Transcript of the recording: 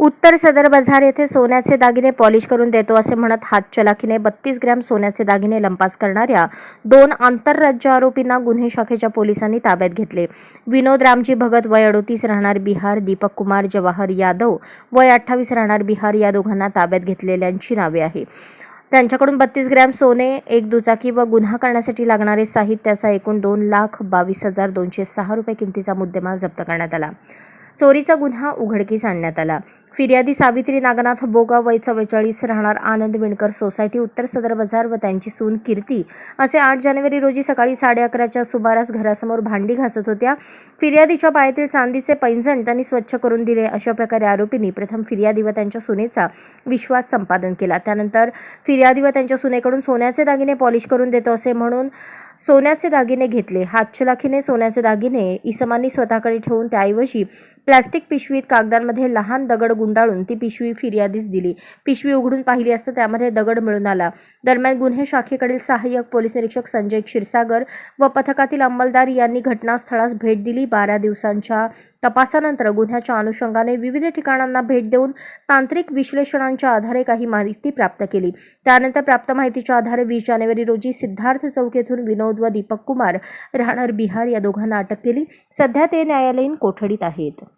उत्तर सदर बाजार येथे सोन्याचे दागिने पॉलिश करून देतो असे म्हणत हात चलाखीने बत्तीस ग्रॅम सोन्याचे दागिने लंपास करणाऱ्या दोन आंतरराज्य आरोपींना गुन्हे शाखेच्या पोलिसांनी ताब्यात घेतले. विनोद रामजी भगत वय अडोतीस राहणार बिहार दीपक कुमार जवाहर यादव वय अठ्ठावीस राहणार बिहार या दोघांना ताब्यात घेतलेल्यांची नावे आहे त्यांच्याकडून बत्तीस ग्रॅम सोने एक दुचाकी व गुन्हा करण्यासाठी लागणारे साहित्याचा एकूण दोन लाख बावीस हजार दोनशे सहा रुपये किमतीचा मुद्देमाल जप्त करण्यात आला. चोरीचा गुन्हा उघडकीस आणण्यात आला. फिर्यादी सावित्री नागनाथ बोगा वय चव्वेचाळीस राहणार आनंद विणकर सोसायटी उत्तर सदर बाजार व त्यांची सून कीर्ती. असे आठ जानेवारी रोजी सकाळी साडे अकराच्या सुमारास घरासमोर भांडी घासत होत्या. फिर्यादीच्या पायातील चांदीचे पैंजण त्यांनी स्वच्छ करून दिले. अशा प्रकारे आरोपींनी प्रथम फिर्यादी व त्यांच्या सुनेचा विश्वास संपादन केला. त्यानंतर फिर्यादी व त्यांच्या सुनेकडून सोन्याचे दागिने पॉलिश करून देतो असे म्हणून सोन्याचे दागिने घेतले. हातचलाखीने सोन्याचे दागिने इसमांनी स्वतःकडे ठेवून त्याऐवजी प्लास्टिक पिशवीत कागदांमध्ये लहान दगड गुंडाळून ती पिशवी फिर्यादीस दिली. पिशवी उघडून पाहिली असता त्यामध्ये दगड मिळून आला. दरम्यान गुन्हे शाखेकडील सहाय्यक पोलीस निरीक्षक संजय क्षीरसागर व पथकातील अंमलदार यांनी घटनास्थळास भेट दिली. बारा दिवसांच्या तपासानंतर गुन्ह्याच्या अनुषंगाने विविध ठिकाणांना भेट देऊन तांत्रिक विश्लेषणांच्या आधारे काही माहिती प्राप्त केली. त्यानंतर प्राप्त माहितीच्या आधारे वीस जानेवारी रोजी सिद्धार्थ चौक येथून विनोद व दीपक कुमार राहणार बिहार या दोघांना अटक केली. सध्या ते न्यायालयीन कोठडीत आहेत.